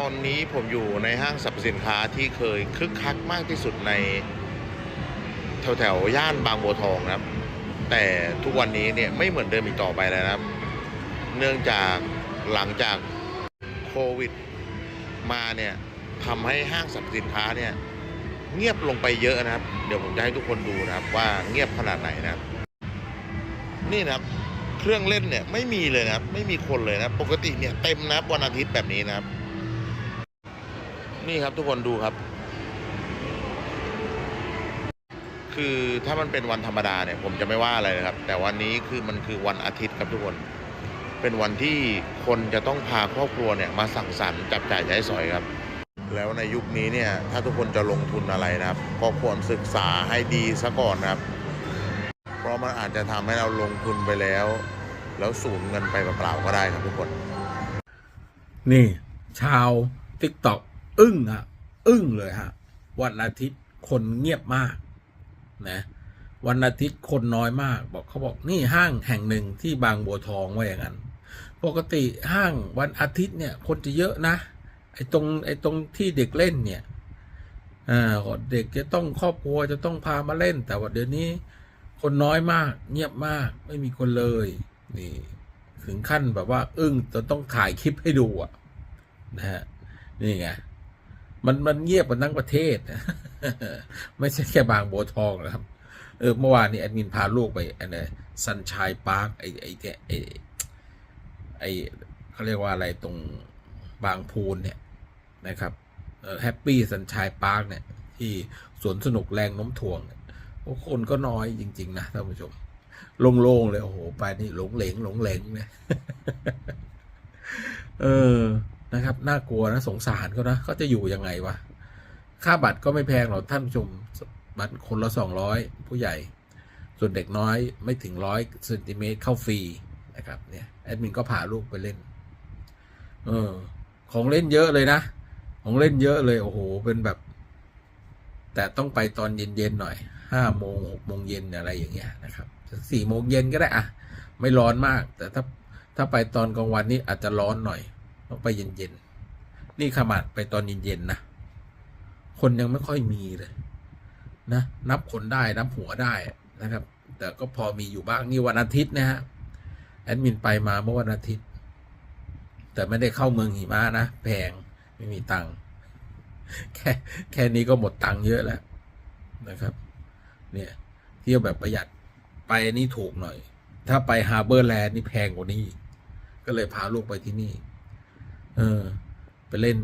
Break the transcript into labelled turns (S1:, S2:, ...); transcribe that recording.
S1: ตอนนี้ผมอยู่ในห้างสรรพสินค้าที่เคยคึกคักมากที่สุดในแถวแถวๆย่านบางบัวทองนะครับ แต่ทุกวันนี้เนี่ยไม่เหมือนเดิมอีกต่อไปแล้วนะครับ เนื่องจากหลังจากโควิด มาเนี่ยทำให้ห้างสรรพสินค้าเนี่ยเงียบลงไปเยอะนะครับ เดี๋ยวผมจะให้ทุกคนดูนะครับว่าเงียบขนาดไหนนะครับ นี่นะครับเครื่องเล่นเนี่ยไม่มีเลยนะครับ ไม่มีคนเลยนะปกติเนี่ยเต็มนะวันอาทิตย์แบบนี้นะครับ นี่ครับทุกคนดูครับ คือถ้ามันเป็นวันธรรมดาเนี่ย ผมจะไม่ว่าอะไรนะครับ แต่วันนี้คือมันคือวันอาทิตย์ครับทุกคน เป็นวันที่คนจะต้องพาครอบครัวเนี่ยมาสั่งสรรค์จับจ่ายใช้สอยครับ แล้วในยุคนี้เนี่ย ถ้าทุกคนจะลงทุนอะไรนะครับ ก็ควรศึกษาให้ดีซะก่อนนะครับ เพราะมันอาจจะทำให้เราลงทุนไปแล้ว แล้วสูญเงินไปเปล่าๆก็ได้ครับทุกคน
S2: นี่ ชาวติ๊กต็อก อึ้งฮะอึ้งเลยฮะวันอาทิตย์คนเงียบมากนะวันอาทิตย์คนน้อยมาก บอกเขาบอกนี่ห้างแห่งหนึ่งที่บางบัวทองว่าอย่างนั้น ปกติห้างวันอาทิตย์เนี่ยคนจะเยอะนะไอ้ตรงไอ้ตรงที่เด็กเล่นเนี่ยอ่าเด็กจะต้องครอบครัวจะต้องพามาเล่น แต่ว่าเดี๋ยวนี้คนน้อยมาก เงียบมากไม่มีคนเลยนี่ถึงขั้นแบบว่า อึ้งจนต้องถ่ายคลิปให้ดูอะนะฮะนี่ไง มันมันเงียบกันทั้งประเทศ ไม่ใช่แค่บางบัวทองนะครับ เออเมื่อวานนี้แอดมินพาลูกไปอะไรซันชายพาร์คไอไอเนี่ยไอไอเขาเรียกว่าอะไรตรงบางพูนเนี่ยนะครับเออแฮปปี้ซันชายพาร์คเนี่ย ที่สวนสนุกแรงน้มถ่วงโอ้คนก็น้อยจริง ๆ นะท่านผู้ชม โล่งๆเลย โอ้โห ไปนี่หลงเหลงหลงเหลงเนี่ยเออ นะครับน่ากลัวนะสงสารเขานะเขาจะอยู่ยังไงวะค่าบัตรก็ไม่แพงหรอกท่านผู้ชมบัตรคนละสองร้อยผู้ใหญ่ ส่วนเด็กน้อยไม่ถึงร้อยเซนติเมตรเข้าฟรีนะครับเนี่ยแอดมินก็พาลูกไปเล่นเออของเล่นเยอะเลยนะ ของเล่นเยอะเลยโอ้โหเป็นแบบ แต่ต้องไปตอนเย็นๆหน่อยห้าโมงหกโมงเย็นอะไรอย่างเงี้ยนะครับสี่โมงเย็นก็ได้อะไม่ร้อนมาก แต่ถ้าถ้าไปตอนกลางวันนี้อาจจะร้อนหน่อย ต้องไปเย็นๆ นี่ขนาดไปตอนเย็นๆนะ คนยังไม่ค่อยมีเลย นะ นับคนได้ นับหัวได้นะครับ แต่ก็พอมีอยู่บ้าง นี่วันอาทิตย์นะฮะ แอดมินไปมาเมื่อวันอาทิตย์ แต่ไม่ได้เข้าเมืองหิมะนะ แพง ไม่มีตังค์แค่แค่นี้ก็หมดตังค์เยอะแล้วนะครับ เนี่ยเที่ยวแบบประหยัดไปนนี้ถูกหน่อย ถ้าไปฮาร์เบอร์แลนด์นี่แพงกว่านี้ ก็เลยพาลูกไปที่นี่ เออ ไปเล่น